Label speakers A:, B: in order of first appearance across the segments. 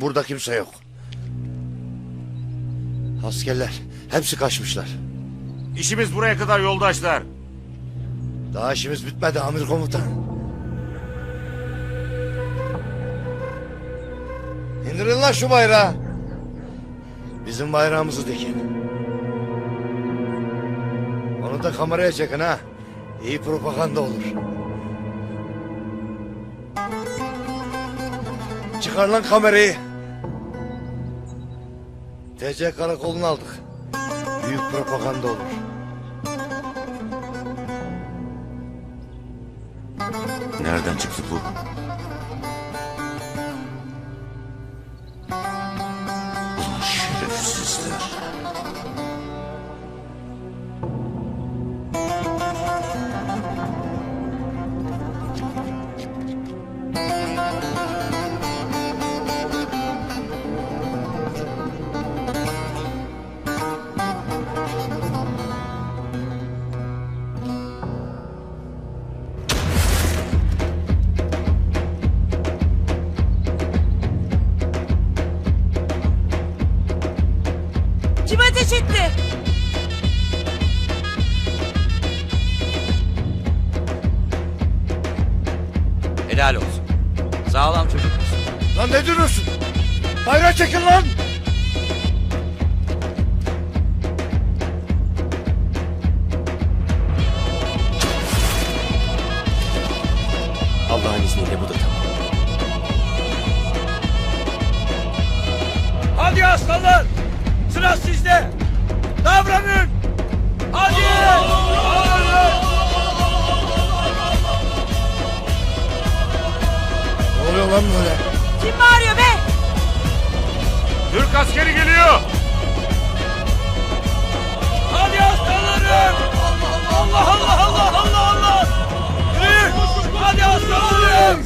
A: Burada kimse yok. Askerler hepsi kaçmışlar.
B: İşimiz buraya kadar yoldaşlar.
A: Daha işimiz bitmedi amir komutan. İndirin lan şu bayrağı. Bizim bayrağımızı dikin. Onu da kameraya çekin ha. İyi propaganda olur. Çıkar lan kamerayı. TC karakolunu aldık. Büyük propaganda olur.
B: Nereden çıktı bu?
C: Helal olsun. Sağlam çocuk musun?
A: Lan ne duruyorsun? Bayrağı çekin lan!
D: Allah'ın izniyle bu da tamam.
E: Hadi aslanlar! Sıra sizde! Davranın! Hadi!
A: Ne oluyor lan böyle?
F: Kim bağırıyor be?
B: Türk askeri geliyor.
E: Hadi aslanlarım! Allah Allah Allah Allah Allah! Yürü! Hadi aslanlarım!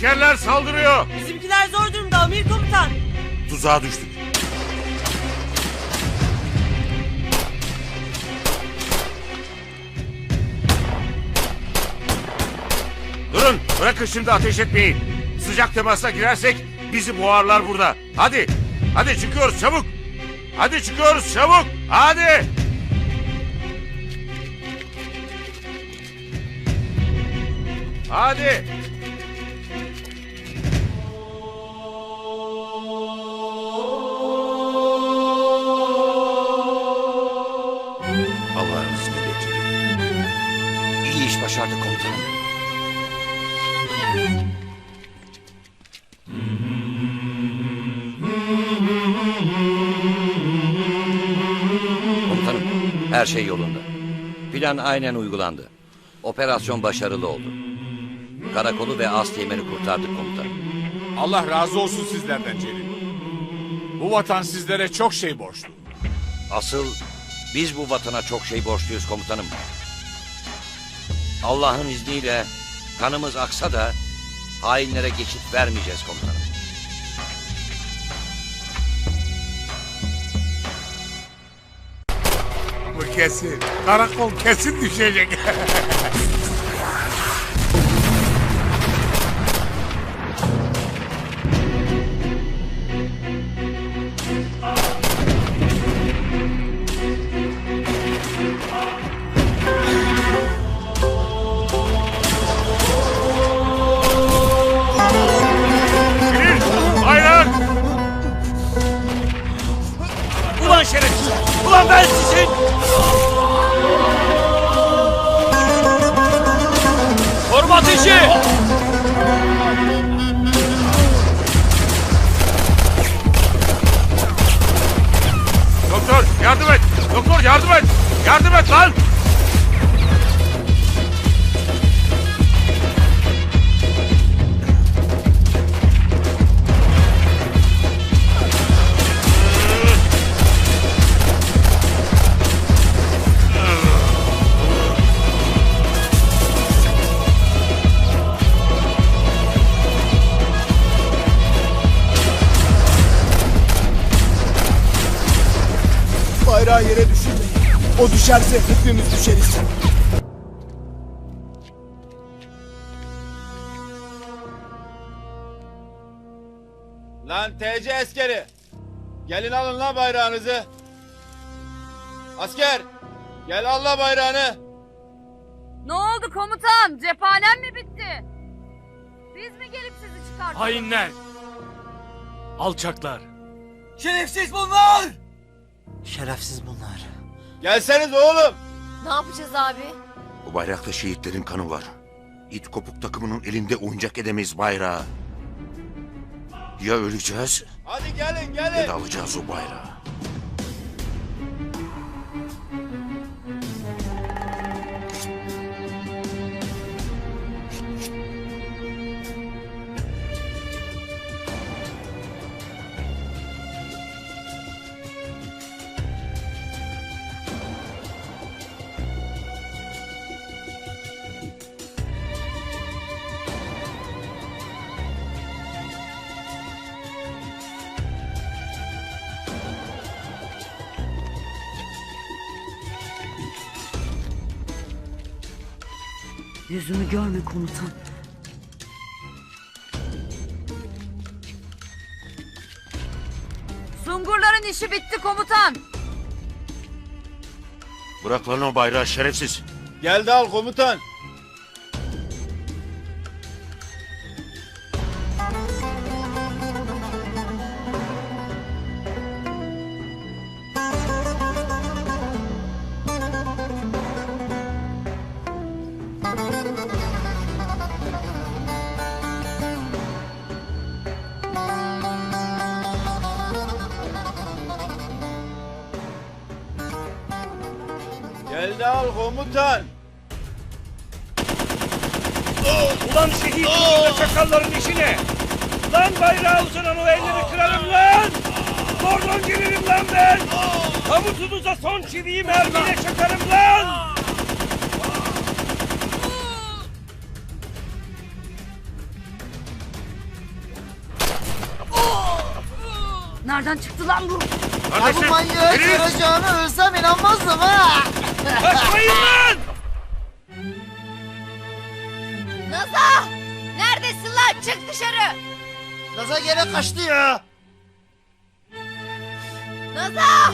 E: Askerler
B: saldırıyor.
F: Bizimkiler zor durumda Amir komutan.
B: Tuzağa düştük. Durun bırakın şimdi ateş etmeyi. Sıcak temasa girersek bizi boğarlar burada. Hadi hadi çıkıyoruz çabuk. Hadi çıkıyoruz çabuk. Hadi. Hadi.
C: Her şey yolunda. Plan aynen uygulandı. Operasyon başarılı oldu. Karakolu ve Asteğmen'i kurtardık komutanım.
G: Allah razı olsun sizlerden Celil. Bu vatan sizlere çok şey borçlu.
C: Asıl biz bu vatana çok şey borçluyuz komutanım. Allah'ın izniyle kanımız aksa da hainlere geçit vermeyeceğiz komutanım.
B: Kesin. Karakol kesin düşecek.
E: Ulan şerefsiz! Ulan ben sizin! Koruma ateşi!
B: Doktor yardım et! Doktor yardım et! Yardım et lan!
D: O düşerse hepimiz düşeriz.
H: Lan TC askeri. Gelin alın lan bayrağınızı. Asker. Gel al la bayrağını.
I: Ne oldu komutan? Cephanem mi bitti? Biz mi gelip sizi çıkarttık?
E: Hainler. Alçaklar.
D: Şerefsiz bunlar! Şerefsiz bunlar.
H: Gelseniz oğlum.
I: Ne yapacağız abi?
J: Bu bayrakta şehitlerin kanı var. İt kopuk takımının elinde oyuncak edemeyiz bayrağı. Ya öleceğiz
H: Hadi gelin
J: ya
H: gelin.
J: da alacağız o bayrağı.
K: Yüzümü görme komutan.
I: Sungurların işi bitti komutan.
J: Bırak lan o bayrağı şerefsiz.
H: Geldi al komutan. Al komutan.
E: Ulan şehit uğruna çakalların işine. Lan bayrağı uzanan o elleri kırarım lan. Kordon gelirim lan ben. Tabutunuza son çiviyi mermiyle çakarım lan.
I: Nereden çıktı lan bu?
J: Kardeşim, yürü.
D: göreceğini ölsem inanmazdım ha!
E: Kaçmayın lan.
I: Naza! Neredesin lan? Çık dışarı.
D: Gaza gene kaçtı ya!
I: Naza!